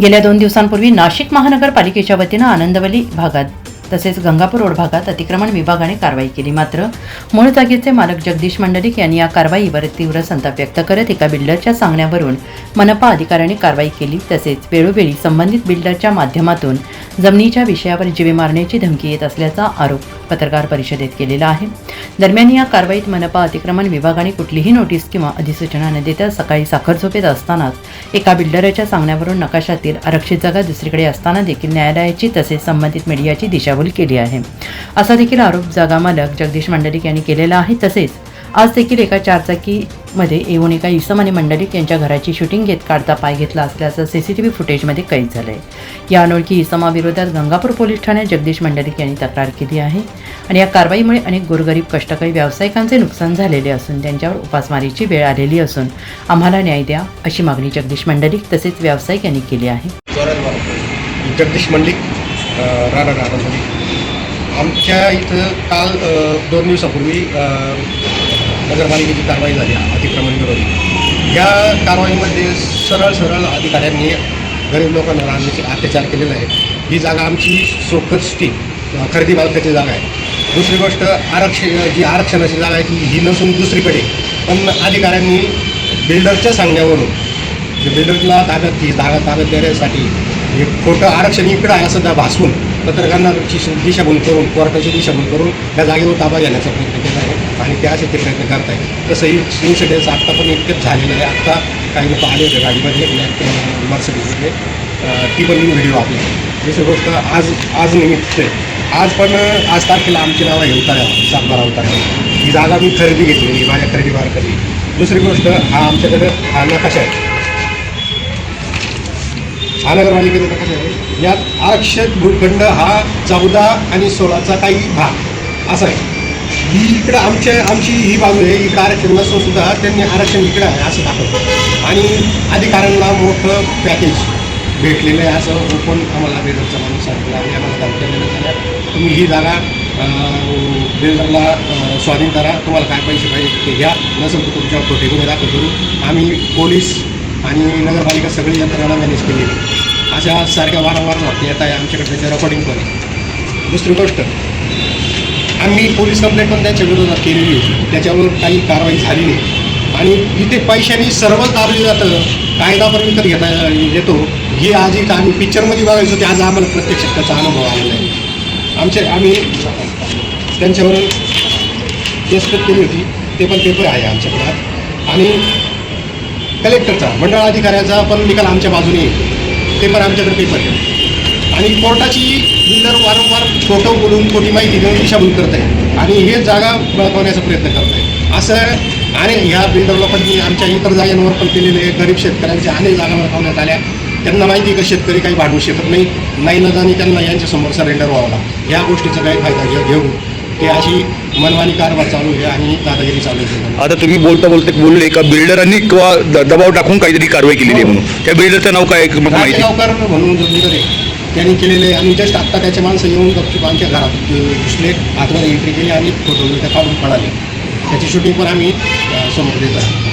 गेल्या दोन दिवसांपूर्वी नाशिक महानगरपालिकेच्या वतीनं आनंदवली भागात तसेच गंगापूर रोड भागात अतिक्रमण विभागाने कारवाई केली मात्र मूळ जागेचे मालक जगदीश मंडलिक यांनी या कारवाईवर तीव्र संताप व्यक्त करत एका बिल्डरच्या सांगण्यावरून मनपा अधिकाऱ्यांनी कारवाई केली. तसेच वेळोवेळी संबंधित बिल्डरच्या माध्यमातून जमिनीच्या विषयावर जीवे मारण्याची धमकी येत असल्याचा आरोप पत्रकार परिषदेत केलेला आहे. दरम्यान या कारवाईत मनपा अतिक्रमण विभागाने कुठलीही नोटीस किंवा अधिसूचना न देता सकाळी साखर झोपेत असतानाच एका बिल्डरच्या सांगण्यावरून नकाशातील आरक्षित जागा दुसरीकडे असताना देखील न्यायालयाची तसेच संबंधित मीडियाची दिशा दिशाभूल केली आहे. असा देखील आरोप जागा मालक जगदीश मंडलिक यांनी केलेला आहे. तसेच आज देखील एका चारचाकीमध्ये येऊन एका इसम आणि मंडलिक यांच्या घराची शूटिंग घेत काढता पाय घेतला असल्याचं सीसीटीव्ही फुटेजमध्ये कैद झालंय. या अनोळखी इसमाविरोधात गंगापूर पोलीस ठाण्यात जगदीश मंडलिक यांनी तक्रार केली आहे आणि या कारवाईमुळे अनेक गोरगरीब कष्टकरी व्यावसायिकांचे नुकसान झालेले असून त्यांच्यावर उपासमारीची वेळ आलेली असून आम्हाला न्याय द्या अशी मागणी जगदीश मंडलिक तसेच व्यावसायिक यांनी केली आहे. जगदीश मंडलिक राणा राणामध्ये आमच्या इथं काल दोन दिवसापूर्वी नगरपालिकेची कारवाई झाली अतिक्रमण विरोधी. या कारवाईमध्ये सरळ सरळ अधिकाऱ्यांनी गरीब लोकांना राहण्याचे अत्याचार केलेला आहे ही जागा आमची सोकस्टी खरेदी बालकाची जागा आहे. दुसरी गोष्ट आरक्षण जी आरक्षणाची जागा आहे ती ही नसून दुसरीकडे. पण अधिकाऱ्यांनी बिल्डरच्या सांगण्यावरून बिल्डरला ताब्यात ती जागा ताब्यात देण्यासाठी हे खोटं आरक्षण इकडं आहे असं त्या भासवून पत्रकारांची दिशाभूल करून कोर्टाची दिशाभूल करून त्या जागेवर ताबा घेण्याचा प्रयत्न केला आहे आणि त्यासाठी ते प्रयत्न करत आहे तसंही शिवसेनेचं आत्ता पण इतकंच झालेलं आहे. आत्ता काही लोक आले होते गाडीमध्ये ब्लॅक ती पण व्हिडिओ आपली दुसरी गोष्ट आज आज निमित्त आहे. आज पण आज तारखेला आमची नावं आहे उतार्यावर सातबारा उतार्यावर ही जागा मी खरेदी घेतलेली माझ्या खरेदी मार्फत दुसरी गोष्ट हा आमच्याकडं हा नकाशा आहे. महानगरपालिकेचा नकाशा आहे. यात आरक्षित भूखंड हा चौदा आणि सोळाचा काही भाग. असा आहे. ही इकडं आमच्या आमची ही बाजू आहे इकडं आरक्षण नसून सुद्धा त्यांनी आरक्षण इकडं आहे असं दाखवलं आणि अधिकाऱ्यांना मोठं पॅकेज भेटलेलं आहे असं ओपन आम्हाला बेदरचा माणूस सांगितलं आणि आम्हाला धमक्या तुम्ही ही जागा बेदरला स्वाधीन करा. तुम्हाला काय पैसे पाहिजे ते घ्या. नसेल तर तुमच्यावर खोटे गुन्हे दाखल करू. आम्ही पोलीस आणि नगरपालिका सगळी यंत्रणा मॅनेज केलेली अशा सारख्या वारंवार वाटते येत आहे आमच्याकडे त्याच्या रेकॉर्डिंग पण दुसरी गोष्ट आम्ही पोलीस कंप्लेंट पण त्यांच्या विरोधात केलेली होती. त्याच्यावर काही कारवाई झाली नाही. आणि इथे पैशाने सर्व दाबले जातं. कायदा पण विकत घेता येतो. हे आज इथं आम्ही पिक्चरमध्ये बघायचो. ते आज आम्हाला प्रत्यक्ष त्याचा अनुभव आलेला आहे आमचे आम्ही त्यांच्यावर केस केली होती. ते पण पेपर आहे आमच्याकडे. आणि कलेक्टरचा मंडळ अधिकाऱ्याचा पण निकाल आमच्या बाजूने आहे. ते पण आमच्याकडे पेपर आणि कोर्टाची बिल्डर वारंवार खोटं बोलून खोटी माहिती देऊन दिशाभूल करत आहे. आणि हे जागा बळकावण्याचा प्रयत्न करत आहे. असं आणि ह्या बिल्डर लोकांनी आमच्या इतर जागांवर पण केलेले गरीब शेतकऱ्यांच्या अनेक जागा बळकवण्यात आल्या. त्यांना माहिती का शेतकरी काही वाढवू शकत नाही? नाही नदानी त्यांना यांच्यासमोर सरेंडर व्हावा लागतं. या गोष्टीचा काही फायदा घेऊन ते अशी मनमानी कारभार चालू आहे आणि दादागिरी चालू आहे. आता तुम्ही बोलता बोलता बोलले का बिल्डरांनी किंवा द- दबाव टाकून काहीतरी कारवाई केलेली आहे म्हणून. त्या बिल्डरचं नाव काय आहे? माहिती? गावकर म्हणून आहे त्यांनी केलेले आणि जस्ट आत्ता त्याचे माणसं येऊन गपचूप आमच्या घरात घुसले आतमध्ये एंट्री केली आणि फोटो त्या काढून पळाले. त्याची शूटिंग पण आम्ही अं, समोर देत आहे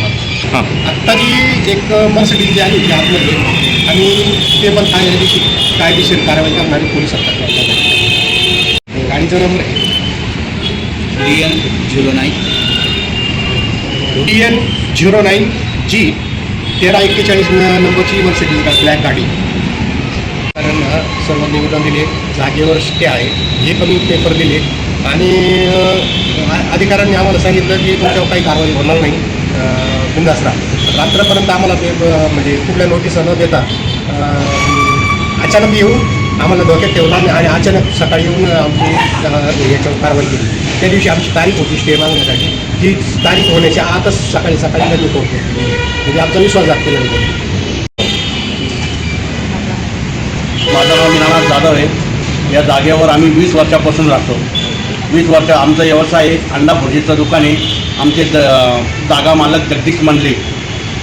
हां. आत्ता जी एक मर्सिडीज जी आली होती आतमध्ये आणि ते पण कायदेशीर कायदेशीर कारवाई करणारी पोलीस आता गाडीचा नंबर आहे. D N zero nine D N zero nine G तेरा एक्केचाळीस नंबरची मर्सिडीज का ब्लॅक गाडी. कारण सर्व निवेदन दिले जागेवर स्टे आहे हे कमी पेपर दिले. आणि अधिकाऱ्यांनी आम्हाला सांगितलं की तुमच्यावर काही कारवाई होणार नाही. अ, रात्रपर्यंत आम्हाला ते म्हणजे कुठल्या नोटिसा न देता अचानक येऊन आम्हाला धोक्यात ठेवला आणि आणि अचानक सकाळी येऊन आमची याच्यावर कारवाई केली. त्या दिवशी आमची तारीख होती स्टे मागण्यासाठी ती तारीख होण्याच्या आतच सकाळी सकाळी लगेच होतो. म्हणजे आमचा विश्वास जागते माझं नाव मीनानाथ जाधव आहे. या जागेवर आम्ही वीस वर्षापासून राहतो. वीस वर्ष आमचा व्यवसाय आहे अंडा भुर्जीचं दुकान आहे. आमचे द जागा मालक जगदीश मंडले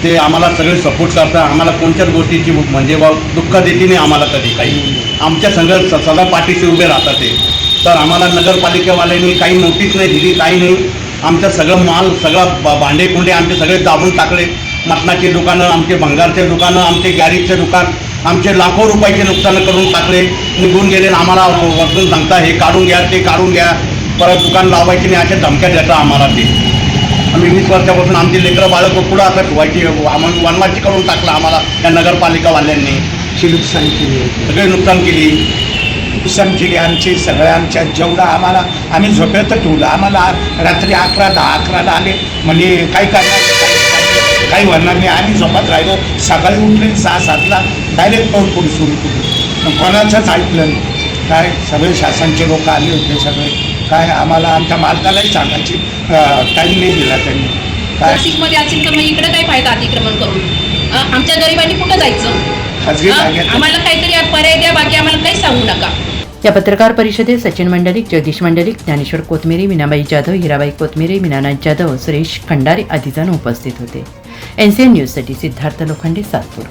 ते आम्हाला सगळे सपोर्ट करतात. आम्हाला कोणत्याच गोष्टीची म्हणजे बा दुःख देते नाही आम्हाला कधी काही. आमच्या संघ स- सदा पाठीशी उभे राहतात ते. तर आम्हाला नगरपालिकेवाल्यांनी काही नोटीस नाही दिली काही नाही. आमचं सगळं माल सगळं भांडे कुंडे आमचे सगळे दाबून टाकले. मटणाची दुकानं आमचे भंगारचे दुकानं आमचे गॅरेजचे दुकान आमचे लाखो रुपयाचे नुकसान करून टाकले. निघून गेले आम्हाला वरतून सांगता हे काढून घ्या ते काढून घ्या. परत दुकान लावायची नाही अशा धमक्या देता आम्हाला ते. आम्ही वीस वर्षापासून आमची लेकरं बाळक पुढं आता ठेवायची आम्हाला वनवाची करून टाकलं आम्हाला त्या नगरपालिकावाल्यांनी. नुकसान केली. सगळे नुकसान केली. नुकसान केली आमची सगळ्यांच्या जेवढं आम्हाला आम्ही झोपेत ठेवलं. आम्हाला रात्री अकरा दहा अकराला आले. म्हणजे काही करणार नाही, काही नाही, होणार नाही. आम्ही झोपत राहिलो. सकाळी उठले सहा सातला डायरेक्ट तोडफोड सुरू केली. कोणाचंच ऐकलं नाही. काय सगळे शासनचे लोक आले होते सगळे. काय आम्हाला आमच्या मालकालाही सांगायची टाईम नाही दिला त्यांनी. काय? नाशिकमध्ये असेल तर मग इकडे काय फायदा अतिक्रमण करून? आमच्या गरिबांनी कुठं जायचं? आम्हाला काहीतरी पर्याय द्या बाकी आम्हाला काही सांगू नका. या पत्रकार परिषदेत सचिन मंडलिक जगदीश मंडलिक ज्ञानेश्वर कोथमिरे मीनाबाई जाधव हिराबाई कोथमिरे मीनानाथ जाधव सुरेश खंडारे आदी जण उपस्थित होते. एनसीएन न्यूजसाठी सिद्धार्थ लोखंडे सातपूर.